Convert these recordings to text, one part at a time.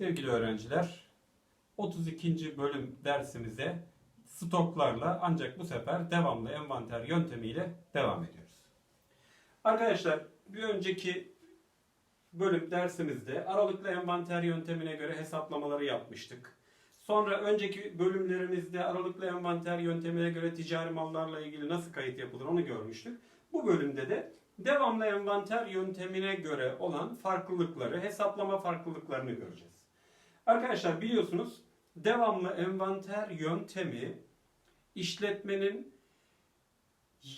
Sevgili öğrenciler, 32. bölüm dersimize stoklarla ancak bu sefer devamlı envanter yöntemiyle devam ediyoruz. Arkadaşlar bir önceki bölüm dersimizde aralıklı envanter yöntemine göre hesaplamaları yapmıştık. Sonra önceki bölümlerimizde aralıklı envanter yöntemine göre ticari mallarla ilgili nasıl kayıt yapılır onu görmüştük. Bu bölümde de devamlı envanter yöntemine göre olan farklılıkları, hesaplama farklılıklarını göreceğiz. Arkadaşlar biliyorsunuz devamlı envanter yöntemi işletmenin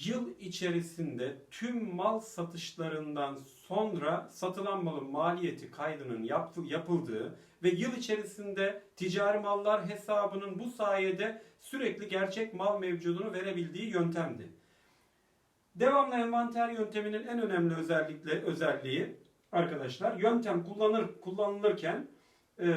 yıl içerisinde tüm mal satışlarından sonra satılan malın maliyeti kaydının yapıldığı ve yıl içerisinde ticari mallar hesabının bu sayede sürekli gerçek mal mevcudunu verebildiği yöntemdi. Devamlı envanter yönteminin en önemli özellikle özelliği arkadaşlar yöntem kullanır kullanılırken e,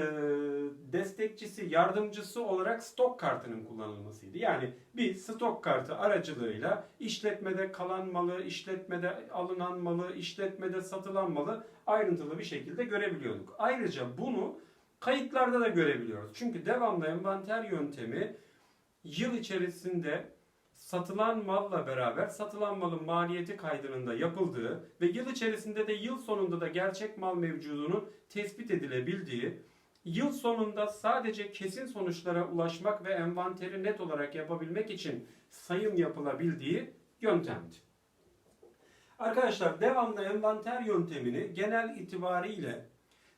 destekçisi, yardımcısı olarak stok kartının kullanılmasıydı. Yani bir stok kartı aracılığıyla işletmede kalan malı, işletmede alınan malı, işletmede satılan malı ayrıntılı bir şekilde görebiliyorduk. Ayrıca bunu kayıtlarda da görebiliyoruz. Çünkü devamlı envanter yöntemi yıl içerisinde satılan malla beraber satılan malın maliyeti kaydının da yapıldığı ve yıl içerisinde de yıl sonunda da gerçek mal mevcudunun tespit edilebildiği, yıl sonunda sadece kesin sonuçlara ulaşmak ve envanteri net olarak yapabilmek için sayım yapılabildiği yöntemdi. Arkadaşlar devamlı envanter yöntemini genel itibariyle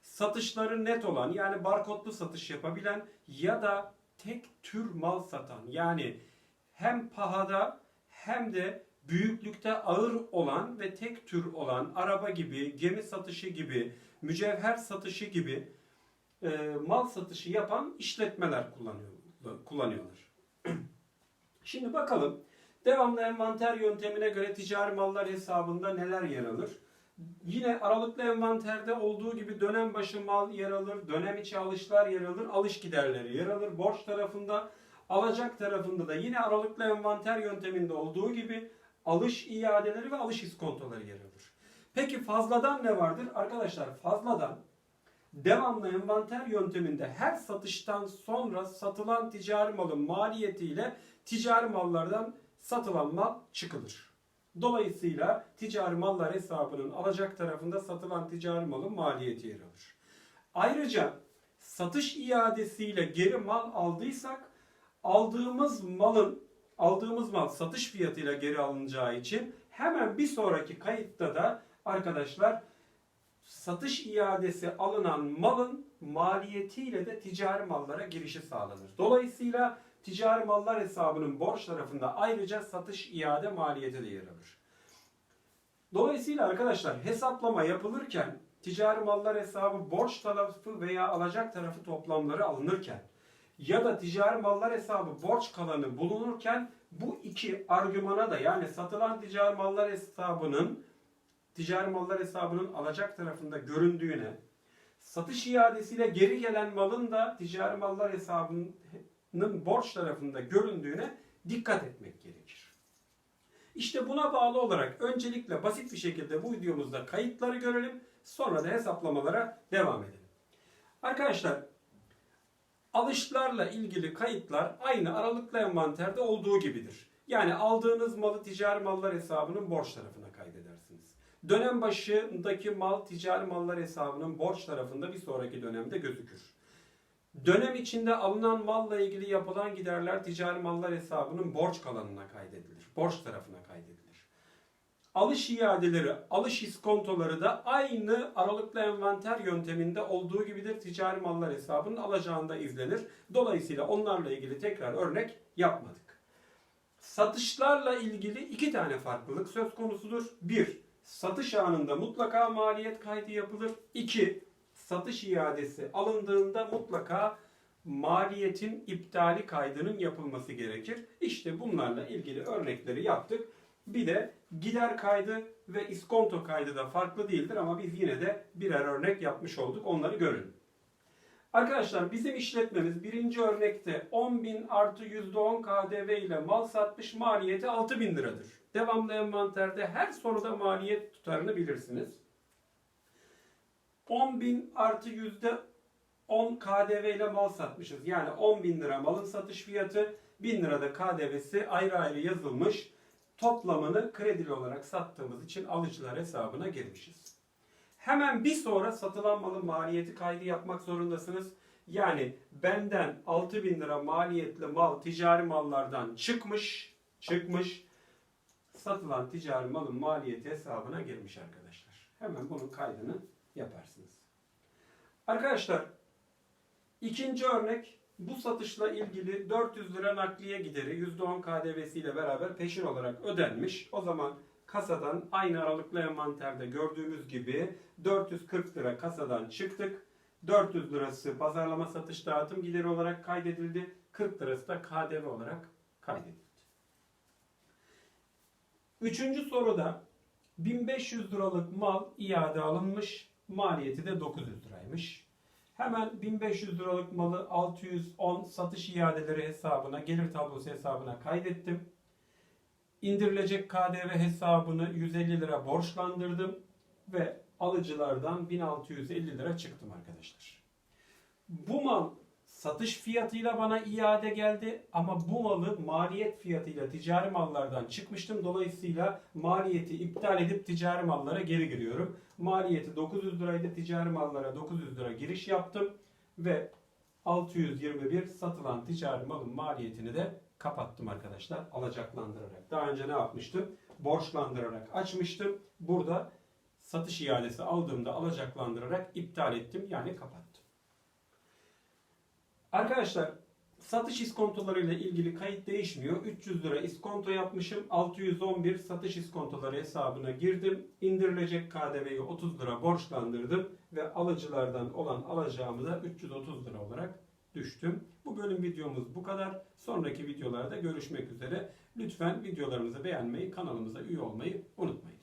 satışları net olan yani barkodlu satış yapabilen ya da tek tür mal satan yani hem pahada hem de büyüklükte ağır olan ve tek tür olan araba gibi, gemi satışı gibi, mücevher satışı gibi e, mal satışı yapan işletmeler kullanıyor, kullanıyorlar. Şimdi bakalım devamlı envanter yöntemine göre ticari mallar hesabında neler yer alır? Yine aralıklı envanterde olduğu gibi dönem başı mal yer alır, dönem içi alışlar yer alır, alış giderleri yer alır. Borç tarafında, alacak tarafında da yine aralıklı envanter yönteminde olduğu gibi alış iadeleri ve alış iskontoları yer alır. Peki fazladan ne vardır? Arkadaşlar fazladan devamlı envanter yönteminde her satıştan sonra satılan ticari malın maliyetiyle ticari mallardan satılan mal çıkılır. Dolayısıyla ticari mallar hesabının alacak tarafında satılan ticari malın maliyeti yer alır. Ayrıca satış iadesiyle geri mal aldıysak aldığımız malın aldığımız mal satış fiyatıyla geri alınacağı için hemen bir sonraki kayıtta da arkadaşlar satış iadesi alınan malın maliyetiyle de ticari mallara girişi sağlanır. Dolayısıyla ticari mallar hesabının borç tarafında ayrıca satış iade maliyeti de yer alır. Dolayısıyla arkadaşlar hesaplama yapılırken ticari mallar hesabı borç tarafı veya alacak tarafı toplamları alınırken ya da ticari mallar hesabı borç kalanı bulunurken bu iki argümana da yani satılan ticari mallar hesabının ticari mallar hesabının alacak tarafında göründüğüne, satış iadesiyle geri gelen malın da ticari mallar hesabının borç tarafında göründüğüne dikkat etmek gerekir. İşte buna bağlı olarak öncelikle basit bir şekilde bu videomuzda kayıtları görelim. Sonra da hesaplamalara devam edelim. Arkadaşlar alışlarla ilgili kayıtlar aynı aralıklı envanterde olduğu gibidir. Yani aldığınız malı ticari mallar hesabının borç tarafına kaydedersiniz. Dönem başındaki mal ticari mallar hesabının borç tarafında bir sonraki dönemde gözükür. Dönem içinde alınan malla ilgili yapılan giderler ticari mallar hesabının borç kalanına kaydedilir. Borç tarafına kaydedilir. Alış iadeleri, alış iskontoları da aynı aralıklı envanter yönteminde olduğu gibidir. Ticari mallar hesabının alacağında izlenir. Dolayısıyla onlarla ilgili tekrar örnek yapmadık. Satışlarla ilgili iki tane farklılık söz konusudur. Bir, satış anında mutlaka maliyet kaydı yapılır. İki, satış iadesi alındığında mutlaka maliyetin iptali kaydının yapılması gerekir. İşte bunlarla ilgili örnekleri yaptık. Bir de gider kaydı ve iskonto kaydı da farklı değildir ama biz yine de birer örnek yapmış olduk. Onları görün. Arkadaşlar bizim işletmemiz birinci örnekte 10.000 artı %10 KDV ile mal satmış maliyeti 6.000 liradır. Devamlı envanterde her soruda maliyet tutarını bilirsiniz. 10.000 artı yüzde 10 KDV ile mal satmışız. Yani 10 bin lira malın satış fiyatı, 1000 lira da KDV'si ayrı ayrı yazılmış. Toplamını kredili olarak sattığımız için alıcılar hesabına girmişiz. Hemen bir sonra satılan malın maliyeti kaydı yapmak zorundasınız. Yani benden 6000 lira maliyetli mal ticari mallardan çıkmış, çıkmış. Satılan ticari malın maliyeti hesabına girmiş arkadaşlar. Hemen bunun kaydını yaparsınız. Arkadaşlar ikinci örnek bu satışla ilgili 400 lira nakliye gideri %10 KDV'si ile beraber peşin olarak ödenmiş. O zaman kasadan aynı aralıklı envanterde gördüğümüz gibi 440 lira kasadan çıktık. 400 lirası pazarlama satış dağıtım gideri olarak kaydedildi. 40 lirası da KDV olarak kaydedildi. Üçüncü soruda 1500 liralık mal iade alınmış. Maliyeti de 900 liraymış. Hemen 1500 liralık malı 610 satış iadeleri hesabına, gelir tablosu hesabına kaydettim. İndirilecek KDV hesabını 150 lira borçlandırdım ve alıcılardan 1650 lira çıktım arkadaşlar. Bu mal satış fiyatıyla bana iade geldi ama bu malı maliyet fiyatıyla ticari mallardan çıkmıştım. Dolayısıyla maliyeti iptal edip ticari mallara geri giriyorum. Maliyeti 900 liraydı ticari mallara 900 lira giriş yaptım ve 621 satılan ticari malın maliyetini de kapattım arkadaşlar alacaklandırarak. Daha önce ne yapmıştım? Borçlandırarak açmıştım. Burada satış iadesi aldığımda alacaklandırarak iptal ettim yani kapattım. Arkadaşlar satış iskontolarıyla ilgili kayıt değişmiyor. 300 lira iskonto yapmışım. 611 satış iskontoları hesabına girdim. İndirilecek KDV'yi 30 lira borçlandırdım ve alıcılardan olan alacağımı da 330 lira olarak düştüm. Bu bölüm videomuz bu kadar. Sonraki videolarda görüşmek üzere. Lütfen videolarımızı beğenmeyi, kanalımıza üye olmayı unutmayın.